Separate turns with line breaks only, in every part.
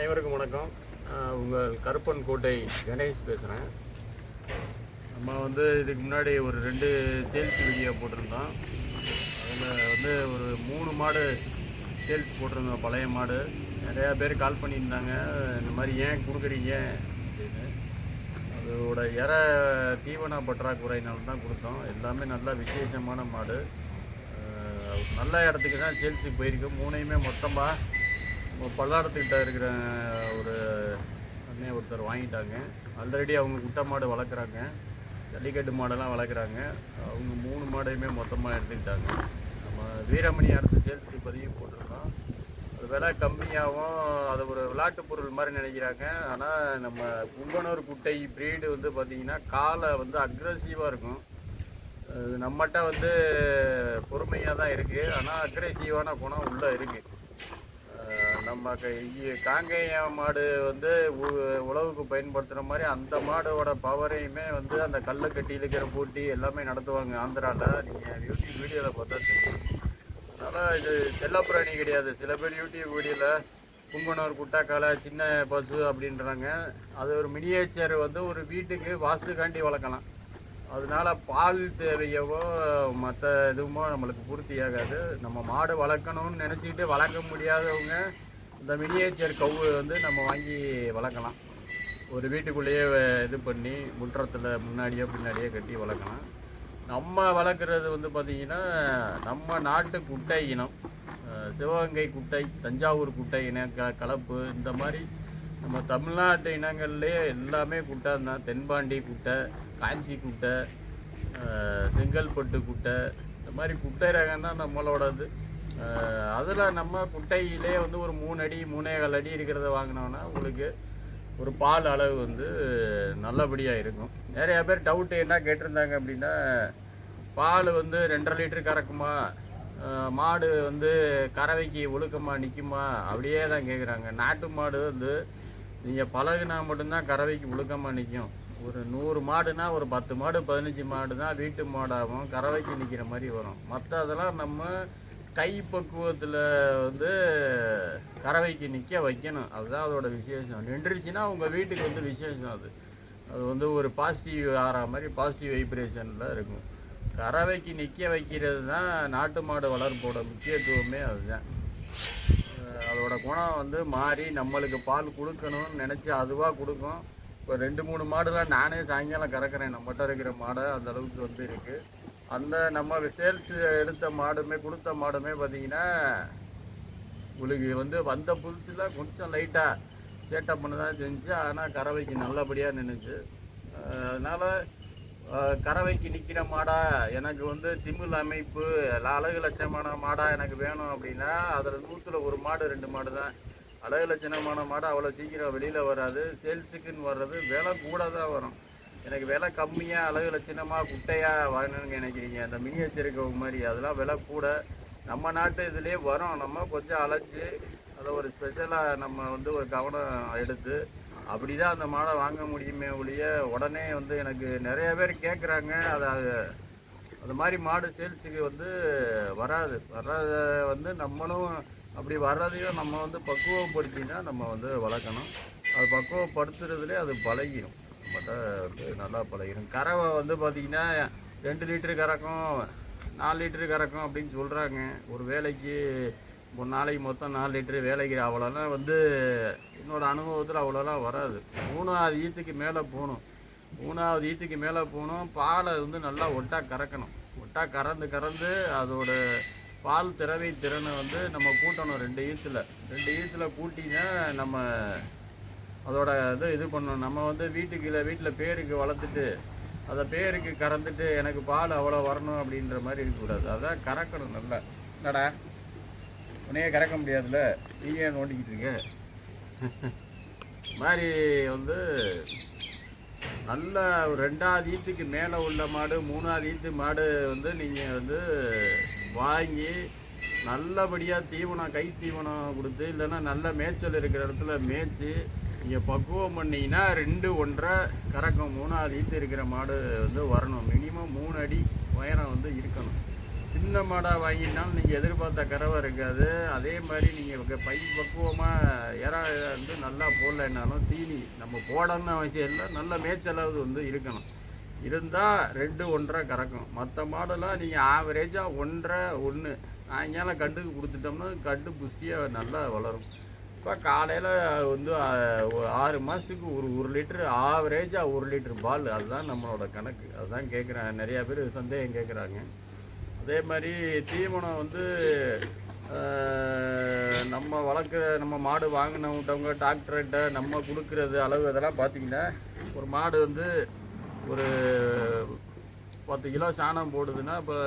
அனைவருக்கும் வணக்கம். உங்கள் கருப்பன் கோட்டை கணேஷ் பேசுகிறேன் நம்ம வந்து இதுக்கு முன்னாடி ஒரு ரெண்டு சேல்ஸ் வீடியோ போட்டிருந்தோம். அதில் வந்து ஒரு மூணு மாடு சேல்ஸ் போட்டிருந்தோம் பழைய மாடு. நிறையா பேர் கால் பண்ணியிருந்தாங்க. இந்த மாதிரி ஏன் கொடுக்குறீங்க? அப்படின்னு. அதோட இற தீவன பற்றாக்குறையினால தான் கொடுத்தோம். எல்லாமே நல்லா விசேஷமான மாடு. நல்ல இடத்துக்கு தான் சேல்ஸுக்கு போயிருக்கு. மூணையுமே மொத்தமாக பல்லாரத்துக்கிட்ட இருக்கிற ஒரு அண்ணன் ஒருத்தர் வாங்கிட்டாங்க. ஆல்ரெடி அவங்க குட்டை மாடு வளர்க்குறாங்க. ஜல்லிக்கட்டு மாடெல்லாம் வளர்க்குறாங்க. அவங்க மூணு மாடையுமே மொத்தமாக எடுத்துக்கிட்டாங்க. நம்ம வீரமணி அடுத்த சேல்ஸ் பதிவு போட்டிருக்கோம். அது விலை கம்மியாகவும் அது ஒரு விளையாட்டு பொருள் மாதிரி நினைக்கிறாங்க. ஆனால் நம்ம கும்பனூர் குட்டை பிரீடு வந்து பார்த்திங்கன்னா காலை வந்து அக்ரஸிவாக இருக்கும். அது நம்மகிட்ட வந்து பொறுமையாக தான் இருக்குது ஆனால் அக்ரஸிவான குணம் உள்ளே இருக்குது நம்ம க- இ- காங்கேய மாடு வந்து உழவுக்கு பயன்படுத்துகிற மாதிரி அந்த மாடோட பவரையுமே வந்து அந்த கல்லை கட்டி இழுக்கிற போட்டி எல்லாமே நடத்துவாங்க ஆந்திராவில் நீங்கள் யூடியூப் வீடியோவில் பார்த்தா தெரியும். அதனால் இது செல்லப்பிராணி கிடையாது. சில பேர் யூடியூப் வீடியோவில் கும்பனூர் குட்டாக்கால சின்ன பசு அப்படின்றாங்க. அது ஒரு மினியேச்சர் வந்து ஒரு வீட்டுக்கு வாஸ்துக்காண்டி வளர்க்கலாம். அதனால பால் தேவையவோ மற்ற எதுவுமோ நம்மளுக்கு பூர்த்தி ஆகாது நம்ம மாடு வளர்க்கணும்னு நினச்சிக்கிட்டு வளர்க்க முடியாதவங்க இந்த மினியேச்சர் கவு வந்து நம்ம வாங்கி வளர்க்கலாம். ஒரு வீட்டுக்குள்ளேயே இது பண்ணி முற்றத்தில் முன்னாடியோ பின்னாடியோ கட்டி வளர்க்கலாம். நம்ம வளர்க்குறது வந்து பார்த்திங்கன்னா நம்ம நாட்டு குட்டை இனம். சிவகங்கை குட்டை தஞ்சாவூர் குட்டை இன க கலப்பு இந்த மாதிரி நம்ம தமிழ்நாட்டு இனங்கள்லேயே எல்லாமே குட்டை தான். தென்பாண்டி குட்டை காஞ்சி குட்டை செங்கல்பட்டு குட்டை இந்த மாதிரி குட்டை ரகம் தான் நம்மளோடது. அதில் நம்ம குட்டையிலே வந்து ஒரு மூணு அடி மூணேகால் அடி இருக்கிறத வாங்கினோன்னா உங்களுக்கு ஒரு பால் அளவு வந்து நல்லபடியாக இருக்கும். நிறையா பேர் டவுட்டு என்ன கேட்டிருந்தாங்க அப்படின்னா பால் வந்து ரெண்டரை லிட்டர் கறக்குமா? மாடு வந்து கறவைக்கு ஒழுக்கமா நிற்குமா அப்படியே தான் கேட்குறாங்க நாட்டு மாடு வந்து நீங்கள் பழகுனா மட்டும்தான் கறவைக்கு ஒழுக்கமாக நிற்கும் ஒரு நூறு மாடுனா ஒரு பத்து மாடு பதினஞ்சு மாடு தான் வீட்டு மாடாகும் கறவைக்கு நிற்கிற மாதிரி வரும். மற்ற அதெல்லாம் நம்ம கை பக்குவத்தில் வந்து கறவைக்கு நிற்க வைக்கணும். அதுதான் அதோட விசேஷம். நின்றுச்சுன்னா உங்கள் வீட்டுக்கு வந்து விசேஷம் அது. அது வந்து ஒரு பாசிட்டிவ் ஆகிற மாதிரி பாசிட்டிவ் வைப்ரேஷனில் இருக்கும். கறவைக்கு நிற்க வைக்கிறது தான் நாட்டு மாடு வளர்ப்போட முக்கியத்துவமே அதுதான். அதோட குணம் வந்து மாறி நம்மளுக்கு பால் கொடுக்கணும்னு நினச்சி அதுவாக கொடுக்கும். இப்போ ரெண்டு மூணு மாடுலாம் நானே சாயங்காலம் கறக்கிறேன். நம்மகிட்ட இருக்கிற மாடை அந்தளவுக்கு வந்து இருக்குது அந்த நம்ம சேல்ஸ் எடுத்த மாடுமே கொடுத்த மாடுமே பார்த்தீங்கன்னா உங்களுக்கு வந்து வந்த புதுசில் கொஞ்சம் லைட்டாக சேட்டப் பண்ண தான் செஞ்சு ஆனால் கறவைக்கு நல்லபடியாக நின்றுச்சு அதனால் கறவைக்கு நிற்கிற மாடா எனக்கு வந்து திமிழ் அமைப்பு அழகு லட்சமான மாடா எனக்கு வேணும் அப்படின்னா அதில் நூற்றில் ஒரு மாடு ரெண்டு மாடு தான். அழகு லட்சணமான மாடு அவ்வளோ சீக்கிரம் வெளியில் வராது. சேல்ஸுக்குன்னு வர்றது விலை கூட தான் வரும். எனக்கு விலை கம்மியாக அழகு லட்சணமாக குட்டையாக வரணும்னு நினைக்கிறீங்க. அந்த மினியேச்சருக்கு மாதிரி அதெல்லாம் விலை கூட நம்ம நாட்டு இதுலேயே வரும். நம்ம கொஞ்சம் அழைச்சி அதை ஒரு ஸ்பெஷலாக நம்ம வந்து ஒரு கவனம் எடுத்து அப்படி தான் அந்த மாடை வாங்க முடியுமே ஒழிய உடனே வந்து எனக்கு நிறைய பேர் கேட்குறாங்க அதை அது மாதிரி மாடு சேல்ஸுக்கு வந்து வராது. வர்றத வந்து நம்மளும் அப்படி வர்றதையும் நம்ம வந்து பக்குவப்படுத்தி தான் நம்ம வந்து வளர்க்கணும். அது பக்குவப்படுத்துறதுலே அது பழகிடும் நம்மகிட்ட நல்லா பழகிடும் கறவை வந்து பார்த்திங்கன்னா ரெண்டு லிட்டரு கறக்கும் நாலு லிட்டரு கறக்கும் அப்படின்னு சொல்கிறாங்க ஒரு வேலைக்கு ஒரு நாளைக்கு மொத்தம் நாலு லிட்டரு வேலைக்கு அவ்வளோலாம் வந்து என்னோடய அனுபவத்தில் அவ்வளோலாம் வராது. மூணாவது ஈத்துக்கு மேலே போகணும். மூணாவது ஈத்துக்கு மேலே போகணும். பாலை வந்து நல்லா ஒட்டா கறக்கணும். ஒட்டா கறந்து கறந்து அதோட பால் திறவை திறனை வந்து நம்ம கூட்டணும் ரெண்டு ஈத்தில். ரெண்டு ஈத்தில் கூட்டினா நம்ம அதோட இது இது பண்ணணும். நம்ம வந்து வீட்டுக்கு இல்லை வீட்டில் பேருக்கு வளர்த்துட்டு அதை பேருக்கு கறந்துட்டு எனக்கு பால் அவ்வளோ வரணும் அப்படின்ற மாதிரி இருக்கக்கூடாது. அதான் கறக்கணும் நல்லா. என்னடா? உன்னையே கறக்க முடியாதுல்ல? நீங்கள் ஏன் நோண்டிக்கிட்டு இருக்க? மாதிரி வந்து நல்ல ரெண்டாவது ஈத்துக்கு மேலே உள்ள மாடு மூணாவது ஈத்து மாடு வந்து நீங்கள் வந்து வாங்கி நல்லபடியாக தீவனம் கை தீவனம் கொடுத்து இல்லைன்னா நல்ல மேய்ச்சல் இருக்கிற இடத்துல மேய்ச்சி நீங்கள் பக்குவம் பண்ணிங்கன்னா ரெண்டு ஒன்றரை கறக்கும் மூணாவது ஈத்து இருக்கிற மாடு வந்து வரணும். மினிமம் மூணு அடி உயரம் வந்து இருக்கணும். சின்ன மாடாக வாங்கினாலும் நீங்கள் எதிர்பார்த்த கறவை இருக்காது. அதே மாதிரி நீங்கள் பை பக்குவமாக இறா வந்து நல்லா போடலைன்னாலும் தீனி நம்ம போடணும்னு அவசியம் இல்லை. நல்ல மேய்ச்சலாவது வந்து இருக்கணும். இருந்தால் ரெண்டு ஒன்றரை கறக்கும். மற்ற மாடெல்லாம் நீங்கள் ஆவரேஜாக ஒன்றரை ஒன்று சாயங்காலம் கட்டுக்கு கொடுத்துட்டோம்னா கட்டு புஷ்டியாக நல்லா வளரும். இப்போ காலையில் வந்து ஒரு ஆறு மாதத்துக்கு ஒரு ஒரு லிட்டரு ஆவரேஜாக ஒரு லிட்டர் பால். அதுதான் நம்மளோட கணக்கு. அதுதான் கேட்குறேன் நிறையா பேர் சந்தேகம் கேட்குறாங்க அதே மாதிரி தீவனம் வந்து நம்ம வளர்க்குற நம்ம மாடு வாங்கினவங்கட்டவங்க டாக்டர்கிட்ட நம்ம கொடுக்குறது அளவு இதெல்லாம் பார்த்தீங்கன்னா ஒரு மாடு வந்து ஒரு பத்து கிலோ சாணம் போடுதுன்னா இப்போ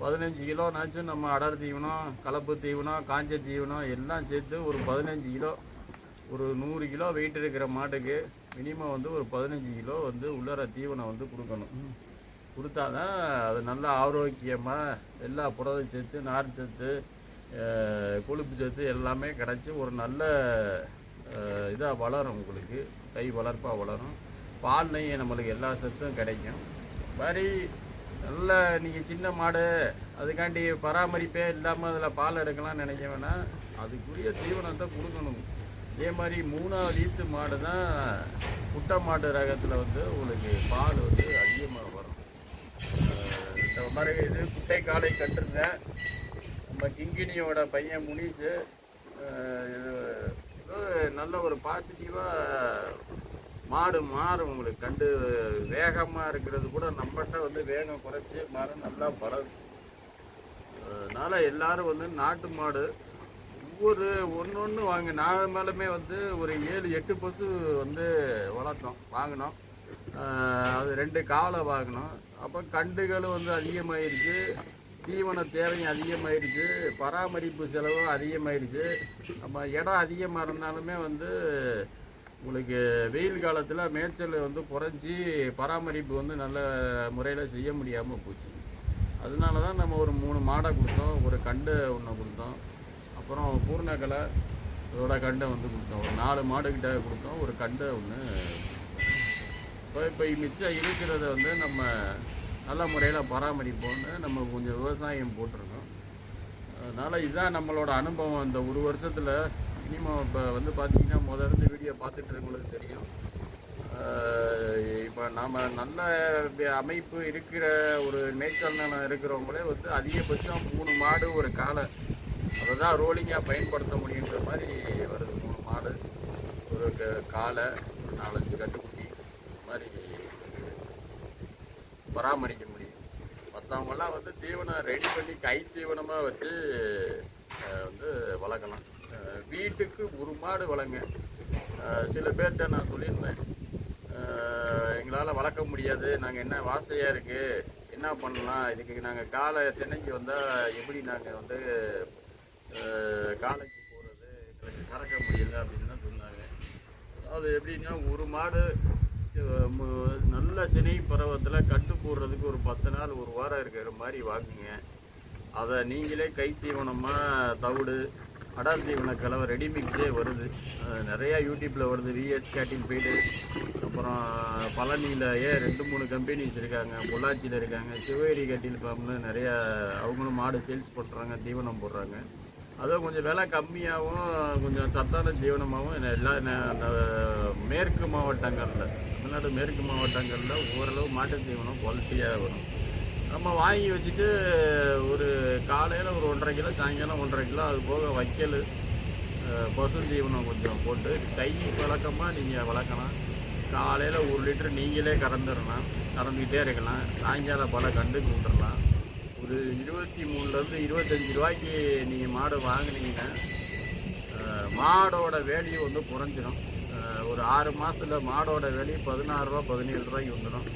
பதினஞ்சு கிலோனாச்சும் நம்ம அடர் தீவனம் கலப்பு தீவனம் காஞ்ச தீவனம் எல்லாம் சேர்த்து ஒரு பதினஞ்சு கிலோ ஒரு நூறு கிலோ வெயிட் இருக்கிற மாட்டுக்கு மினிமம் வந்து ஒரு பதினஞ்சு கிலோ வந்து உள்ளர தீவனம் வந்து கொடுக்கணும். கொடுத்தா தான் அது நல்லா ஆரோக்கியமாக எல்லா புரத சத்து நார் சத்து கொழுப்பு சத்து எல்லாமே கிடச்சி ஒரு நல்ல இதாக வளரும் உங்களுக்கு. கை வளர்ப்பாக வளரும். பால் நெய் நம்மளுக்கு எல்லா சத்தும் கிடைக்கும். மாதிரி நல்ல நீங்கள் சின்ன மாடு அதுக்காண்டி பராமரிப்பே இல்லாமல் அதில் பால் எடுக்கலாம்னு நினைக்க வேணாம். அதுக்குரிய தீவனத்தை கொடுக்கணும். அதே மாதிரி மூணாவது ஈத்து மாடு தான் குட்டை மாடு ரகத்தில் வந்து உங்களுக்கு பால் வந்து அதிகமாக வரும். இந்த மாதிரி இது குட்டை காலை கட்டிருந்தேன். நம்ம கிங்கினியோட பையன் முனிஷு இது நல்ல ஒரு பாசிட்டிவாக மாடு மாறும் உங்களுக்கு கண்டு வேகமாக இருக்கிறது கூட நம்மகிட்ட வந்து வேகம் குறைச்சி மாறும் நல்லா பழகும் அதனால் எல்லாரும் வந்து நாட்டு மாடு ஒவ்வொரு ஒன்று ஒன்று வாங்க. நான் மேலுமே வந்து ஒரு ஏழு எட்டு பசு வந்து வளர்த்தோம் வாங்கினோம். அது ரெண்டு காலை வாங்கினோம். அப்போ கண்டுகளும் வந்து அதிகமாகிருச்சு தீவன தேவையும் அதிகமாகிருச்சு பராமரிப்பு செலவும் அதிகமாகிருச்சு நம்ம இடம் அதிகமாக இருந்தாலுமே வந்து உங்களுக்கு வெயில் காலத்தில் மேய்ச்சல் வந்து குறைஞ்சி பராமரிப்பு வந்து நல்ல முறையில் செய்ய முடியாமல் போச்சு. அதனால தான் நம்ம ஒரு மூணு மாடை கொடுத்தோம் ஒரு கண்டு ஒன்று கொடுத்தோம் அப்புறம் பூர்ணக்கலை இதோட கண்டை வந்து கொடுத்தோம். ஒரு நாலு மாடுகிட்ட கொடுத்தோம் ஒரு கண்டை ஒன்று இப்போ இப்போ மிச்சம் இருக்கிறத வந்து நம்ம நல்ல முறையில் பராமரிப்போம்னு நம்ம கொஞ்சம் விவசாயம் போட்டிருக்கோம். அதனால் இதுதான் நம்மளோட அனுபவம். இந்த ஒரு வருஷத்தில் மினிமம் இப்போ வந்து பார்த்திங்கன்னா முதல்ல செய்தியை பார்த்துட்டு இருக்கவங்களுக்கு தெரியும் இப்போ நாம் நல்ல அமைப்பு இருக்கிற ஒரு மேய்ச்சல் நிலம் இருக்கிறவங்களே வந்து அதிகபட்சம் மூணு மாடு ஒரு காலை அதை தான் ரோலிங்காக பயன்படுத்த முடியுன்ற மாதிரி வருது. மூணு மாடு ஒரு க- காலை ஒரு நாலஞ்சு கட்டுக்குட்டி மாதிரி பராமரிக்க முடியும். மற்றவங்களாம் வந்து தீவனம் ரெடி பண்ணி கை தீவனமாக வச்சு வந்து வளர்க்கலாம். வீட்டுக்கு ஒரு மாடு வளங்க. சில பேர்கிட்ட நான் சொல்லியிருந்தேன். எங்களால் வளர்க்க முடியாது. நாங்கள் என்ன வாசையாக இருக்குது என்ன பண்ணலாம்? இதுக்கு நாங்கள் காலை திணைக்கு வந்தால் எப்படி நாங்கள் வந்து காலேஜ் காலைக்கு போகிறது எங்களுக்கு கறக்க முடியல அப்படின்னு தான் சொன்னாங்க. அது எப்படின்னா ஒரு மாடு நல்ல சினை பருவத்தில் கட்டு போடுறதுக்கு ஒரு பத்து நாள் ஒரு வாரம் இருக்கிற மாதிரி வாங்குங்க. அதை நீங்களே கை தீவனமாக தவிடு அடர் தீவன கலவை ரெடிமிக்ஸே வருது. நிறையா யூடியூப்பில் வருது விஎஸ் கேட்டிங் ஃபீடு அப்புறம் பழனியிலேயே ரெண்டு மூணு கம்பெனிஸ் இருக்காங்க பொள்ளாச்சியில் இருக்காங்க சிவகிரி கட்டில் ஃபார்ம்னு நிறையா அவங்களும் மாடு சேல்ஸ் பண்ணுறாங்க தீவனம் போடுறாங்க. அதுவும் கொஞ்சம் விலை கம்மியாகவும் கொஞ்சம் சத்தான தீவனமாகவும் எல்லா ந- அந்த மேற்கு மாவட்டங்களில் தமிழ்நாடு மேற்கு மாவட்டங்களில் ஓரளவு மாட்டு தீவனம் குவாலிட்டியாக வரும். நம்ம வாங்கி வச்சுட்டு ஒரு காலையில் ஒரு ஒன்றரை கிலோ சாயங்காலம் ஒன்றரை கிலோ அது போக வைக்கல் பசுந்தீவனம் பசு தீவனம் கொஞ்சம் போட்டு கை வழக்கமாக நீங்கள் வளர்க்கலாம். காலையில் ஒரு லிட்டர் நீங்களே கறந்துடலாம் கறந்துக்கிட்டே இருக்கலாம். சாயங்காலம் பல கண்டுக்கு விட்டுறலாம் ஒரு இருபத்தி மூணுலேருந்து இருபத்தஞ்சி ரூபாய்க்கு நீங்கள் மாடு வாங்குனீங்கன்னா மாடோட வேல்யூ வந்து குறைஞ்சிடும் ஒரு ஆறு மாதத்தில் மாடோட வேல்யூ பதினாறுரூவா பதினேழு ரூபாய்க்கு வந்துடும்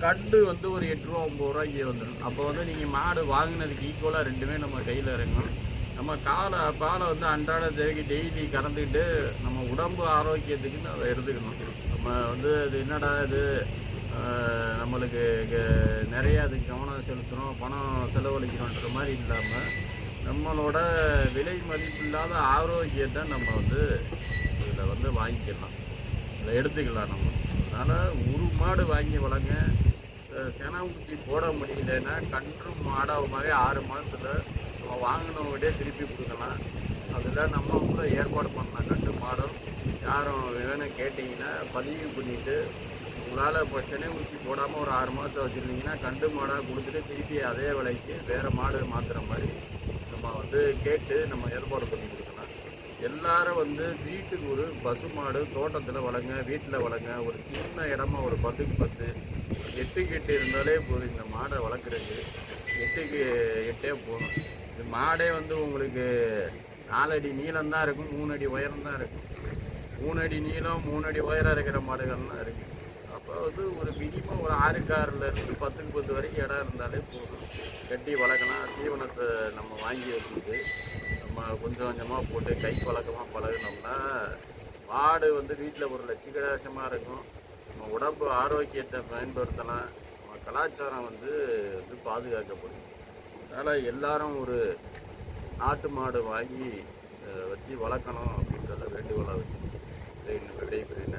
கண்டு வந்து ஒரு எட்டு ரூபா ஒம்பது ரூபாய்க்கு வந்துடும் அப்போ வந்து நீங்கள் மாடு வாங்கினதுக்கு ஈக்குவலாக ரெண்டுமே நம்ம கையில் இறங்கும் நம்ம காலை பாலை வந்து அன்றாட தேவைக்கு டெய்லி கறந்துக்கிட்டு நம்ம உடம்பு ஆரோக்கியத்துக்குன்னு அதை எடுத்துக்கணும் நம்ம வந்து அது என்னடா இது? நம்மளுக்கு நிறையா அதுக்கு கவனம் செலுத்துகிறோம் பணம் செலவழிக்கிறோன்ற மாதிரி இல்லாமல் நம்மளோட விலை மதிப்பில்லாத ஆரோக்கியத்தை நம்ம வந்து இதில் வந்து வாங்கிக்கலாம். இதை எடுத்துக்கலாம் நம்ம. அதனால் ஒரு மாடு வாங்கி வளங்க. அஹ், போட முடியலன்னா கன்று மாடாகவே ஆறு மாதத்துல நம்ம வாங்கினவங்ககிட்டே திருப்பி கொடுக்கலாம். அதில் நம்ம கூட ஏற்பாடு பண்ணலாம் கன்று மாடும். யாரும் வேணும் கேட்டிங்கன்னா பதிவு பண்ணிவிட்டு உங்களால் இப்போ சென்னை ஊசி போடாமல் ஒரு ஆறு மாதம் வச்சுருந்தீங்கன்னா கண்டு மாடாக கொடுத்துட்டு திருப்பி அதே விலைக்கு வேறு மாடு மாற்றுற மாதிரி நம்ம வந்து கேட்டு நம்ம ஏற்பாடு பண்ணி எல்லாரும் வந்து வீட்டுக்கு ஒரு பசு மாடு தோட்டத்தில் வளங்க வீட்டில் வளங்க ஒரு சின்ன இடமா ஒரு பத்துக்கு பத்து ஒரு எட்டுக்கு எட்டு இருந்தாலே போதும் இந்த மாடை வளர்க்குறதுக்கு. எட்டுக்கு எட்டே போதும். இந்த மாடே வந்து உங்களுக்கு நாலடி நீளம் தான் இருக்கும் மூணு அடி உயரம் தான் இருக்கும். மூணு அடி நீளம் மூணு அடி உயரம் இருக்கிற மாடுகள்லாம் இருக்கு. அப்போ வந்து ஒரு மினிமம் ஒரு ஆறு காரில் இருந்து பத்துக்கு பத்து வரைக்கும் இடம் இருந்தாலே போதும். கட்டி வளர்க்கலாம் தீவனத்தை நம்ம வாங்கி வச்சுட்டு நம்ம கொஞ்சம் கொஞ்சமாக போட்டு கை பழக்கமாக பழகினோம்னா மாடு வந்து வீட்டில் ஒரு லட்சிகடாசமாக இருக்கும். நம்ம உடம்பு ஆரோக்கியத்தை பயன்படுத்தலாம். நம்ம கலாச்சாரம் வந்து வந்து பாதுகாக்கப்படும். அதனால் எல்லாரும் ஒரு நாட்டு மாடு வாங்கி வச்சு வளர்க்கணும் அப்படின்றத வேண்டுகோளாக வச்சு விடைபெறுகிறேன்.